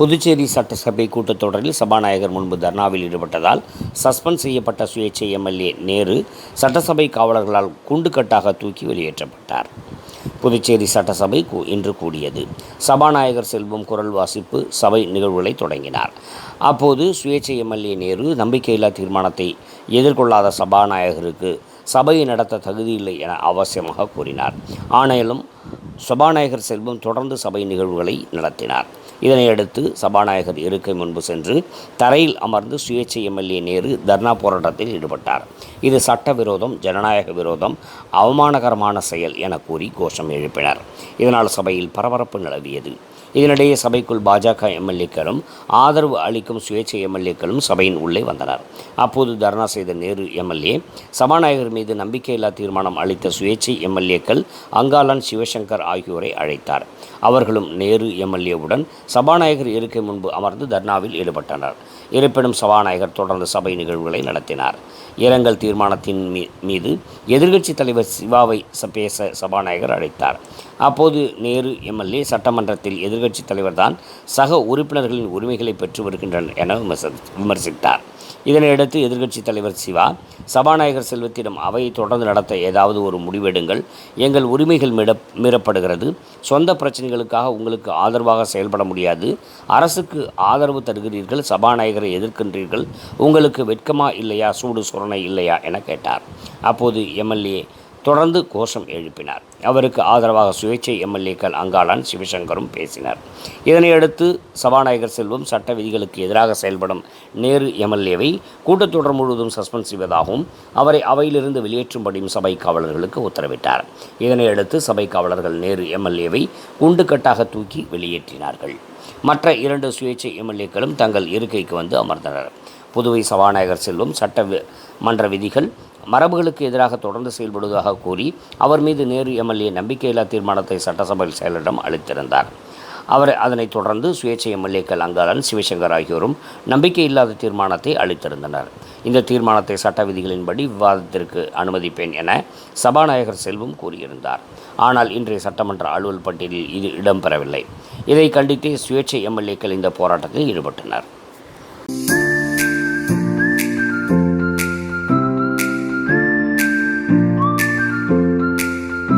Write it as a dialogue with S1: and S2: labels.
S1: புதுச்சேரி சட்டசபை கூட்டத்தொடரில் சபாநாயகர் முன்பு தர்ணாவில் ஈடுபட்டதால் சஸ்பெண்ட் செய்யப்பட்ட சுயேட்சை எம்எல்ஏ நேரு சட்டசபை காவலர்களால் குண்டுக்கட்டாக தூக்கி வெளியேற்றப்பட்டார். புதுச்சேரி சட்டசபை இன்று கூடியது. சபாநாயகர் செல்வம் குரல் வாசிப்பு சபை நிகழ்வுகளை தொடங்கினார். அப்போது சுயேட்சை எம்எல்ஏ நேரு நம்பிக்கையில்லா தீர்மானத்தை எதிர்கொள்ளாத சபாநாயகருக்கு சபையை நடத்த தகுதியில்லை என அவசியமாக கூறினார். ஆனாலும் சபாநாயகர் செல்வம் தொடர்ந்து சபை நிகழ்வுகளை நடத்தினார். இதனையடுத்து சபாநாயகர் இருக்கை முன்பு சென்று தரையில் அமர்ந்து சுயேட்சை எம்எல்ஏ நேரு தர்ணா போராட்டத்தில் ஈடுபட்டார். இது சட்டவிரோதம் ஜனநாயக விரோதம் அவமானகரமான செயல் என கூறி கோஷம் எழுப்பினர். இதனால் சபையில் பரபரப்பு நிலவியது. இதனிடையே சபைக்குள் பாஜக எம்எல்ஏக்களும் ஆதரவு அளிக்கும் சுயேட்சை எம்எல்ஏக்களும் சபையின் உள்ளே வந்தனர். அப்போது தர்ணா செய்த நேரு எம்எல்ஏ சபாநாயகர் மீது நம்பிக்கையில்லா தீர்மானம் அளித்த சுயேட்சை எம்எல்ஏக்கள் அங்காளன் சிவசங்கர் ஆகியோரை அழைத்தார். அவர்களும் நேரு எம்எல்ஏவுடன் சபாநாயகர் இருக்கை முன்பு அமர்ந்து தர்ணாவில் ஈடுபட்டனர். இருப்பினும் சபாநாயகர் தொடர்ந்து சபை நிகழ்வுகளை நடத்தினார். இரங்கல் தீர்மானத்தின் மீது எதிர்க்கட்சித் தலைவர் சிவாவை பேச சபாநாயகர் அழைத்தார். அப்போது நேரு எம்எல்ஏ சட்டமன்றத்தில் எதிர் எதிர்க்கட்சித் தலைவர்தான் சக உறுப்பினர்களின் உரிமைகளை பெற்று வருகின்றனர் என விமர்சி- விமர்சித்தார். இதனையடுத்து எதிர்க்கட்சித் தலைவர் சிவா சபாநாயகர் செல்வத்திடம் அவையை தொடர்ந்து நடத்த ஏதாவது ஒரு முடிவெடுங்கள். எங்கள் உரிமைகள் மீற மீறப்படுகிறது. சொந்த பிரச்சனைகளுக்காக உங்களுக்கு ஆதரவாக செயல்பட முடியாது. அரசுக்கு ஆதரவு தருகிறீர்கள். சபாநாயகரை எதிர்க்கின்றீர்கள். உங்களுக்கு வெட்கமா இல்லையா? சூடு சுரணை இல்லையா? என கேட்டார். அப்போது எம்எல்ஏ தொடர்ந்து கோஷம் எழுப்பினார். அவருக்கு ஆதரவாக சுயேட்சை எம்எல்ஏக்கள் அங்காளன் சிவசங்கரும் பேசினார். இதனையடுத்து சபாநாயகர் செல்வம் சட்ட விதிகளுக்கு எதிராக செயல்படும் நேரு எம்எல்ஏவை கூட்டத்தொடர் முழுவதும் சஸ்பெண்ட் செய்வதாகவும் அவரை அவையிலிருந்து வெளியேற்றும்படியும் சபை காவலர்களுக்கு உத்தரவிட்டார். இதனையடுத்து சபை காவலர்கள் நேரு எம்எல்ஏவை குண்டுக்கட்டாக தூக்கி வெளியேற்றினார்கள். மற்ற இரண்டு சுயேட்சை எம்எல்ஏக்களும் தங்கள் இருக்கைக்கு வந்து அமர்ந்தனர். புதுவை சபாநாயகர் செல்வம் சட்ட வி- மன்ற விதிகள் மரபுகளுக்கு எதிராக தொடர்ந்து செயல்படுவதாக கூறி அவர் மீது நேரு எம்எல்ஏ நம்பிக்கையில்லா தீர்மானத்தை சட்டசபையில் செயலரிடம் அளித்திருந்தார். அவர் அதனைத் தொடர்ந்து சுயேட்சை எம்எல்ஏக்கள் அங்காளன் சிவசங்கர் ஆகியோரும் நம்பிக்கை இல்லாத தீர்மானத்தை அளித்திருந்தனர். இந்த தீர்மானத்தை சட்ட விதிகளின்படி விவாதத்திற்கு அனுமதிப்பேன் என சபாநாயகர் செல்வம் கூறியிருந்தார். ஆனால் இன்றைய சட்டமன்ற அலுவல் பட்டியலில் இது இடம்பெறவில்லை. இதை கண்டித்து சுயேட்சை எம்எல்ஏக்கள் இந்த போராட்டத்தில் ஈடுபட்டனர்.